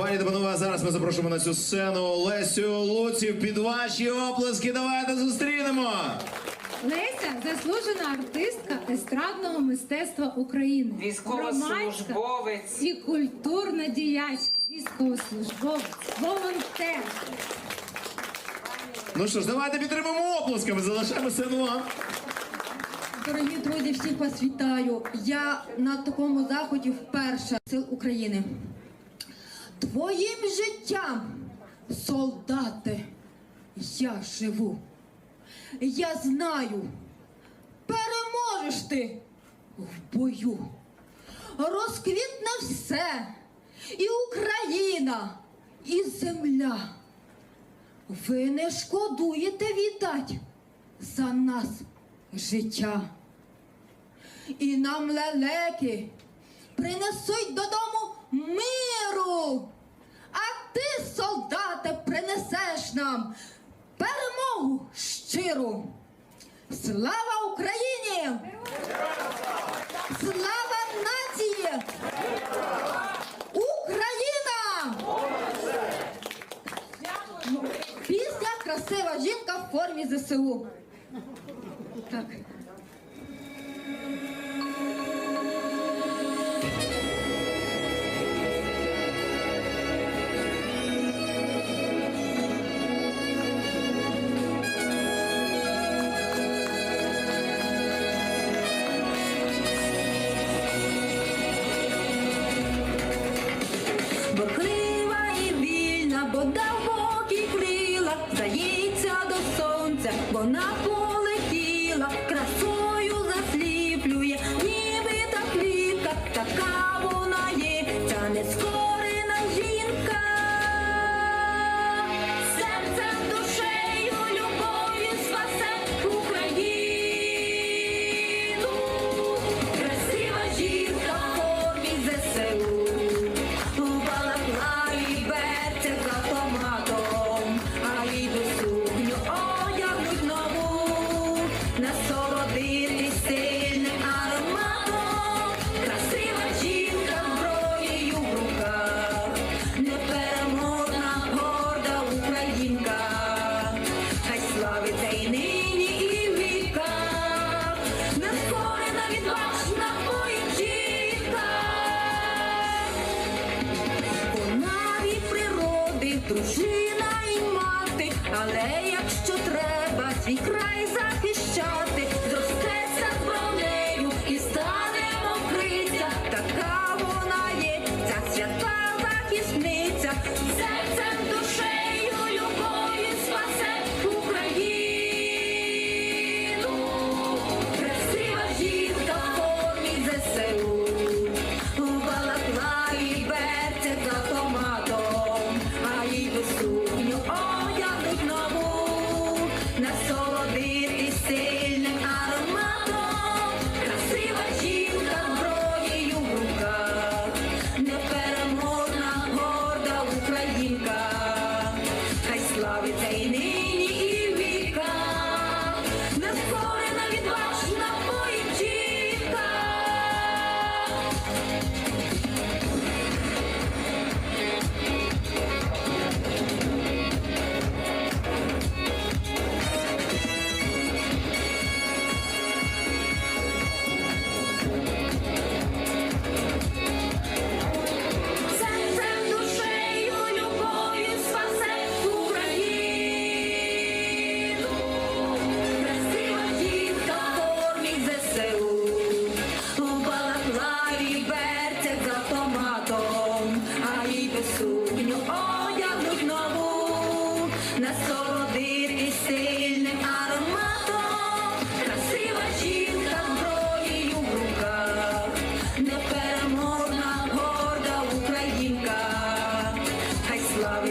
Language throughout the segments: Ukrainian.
Пані та панове, зараз ми запрошуємо на цю сцену Лесю Луців. Під ваші оплески давайте зустрінемо. Леся заслужена артистка естрадного мистецтва України. Військовослужбовець. І культурна діячка, військовослужбовець, волонтер. Ну що ж, давайте підтримаємо оплесками, залишаємо сцену вам. Дорогі друзі, всіх вас вітаю. Я на такому заході вперше сил України. Твоїм життям, солдати, я живу. Я знаю, переможеш ти в бою. Розквітне все, і Україна, і земля. Ви не шкодуєте віддать за нас життя. І нам лелеки принесуть додому миру. А ти, солдате, принесеш нам перемогу щиру. Слава Україні! Слава нації! Україна! Пісня красива жінка в формі ЗСУ. Так. Борхлива і дружина і мати, але якщо треба свій край захищати,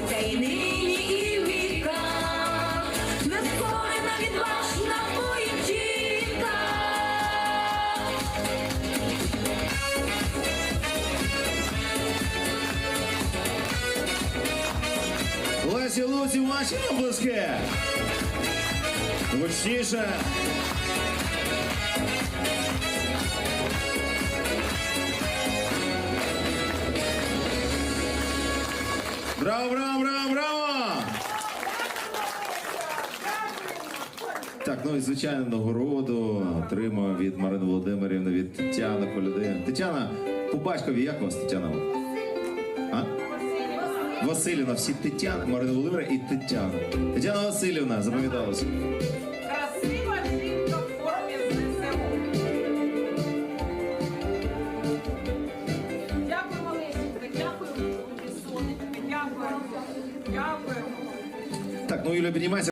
славиться і нині, і в віках, нескорена відважна воїнчинка. Лесі Луців, ваші оплески. Гучніше. Браво, браво, браво, браво! Так, ну і звичайно нагороду отримав від Марини Володимирівни, від Тетяни Коляди. Тетяна, по батькові, як вас, Тетяна? А? Василівна, всі Тетяна, Марина Володимира і Тетяна. Тетяна Васильівна, запам'яталося. Ну Юля, піднімайся.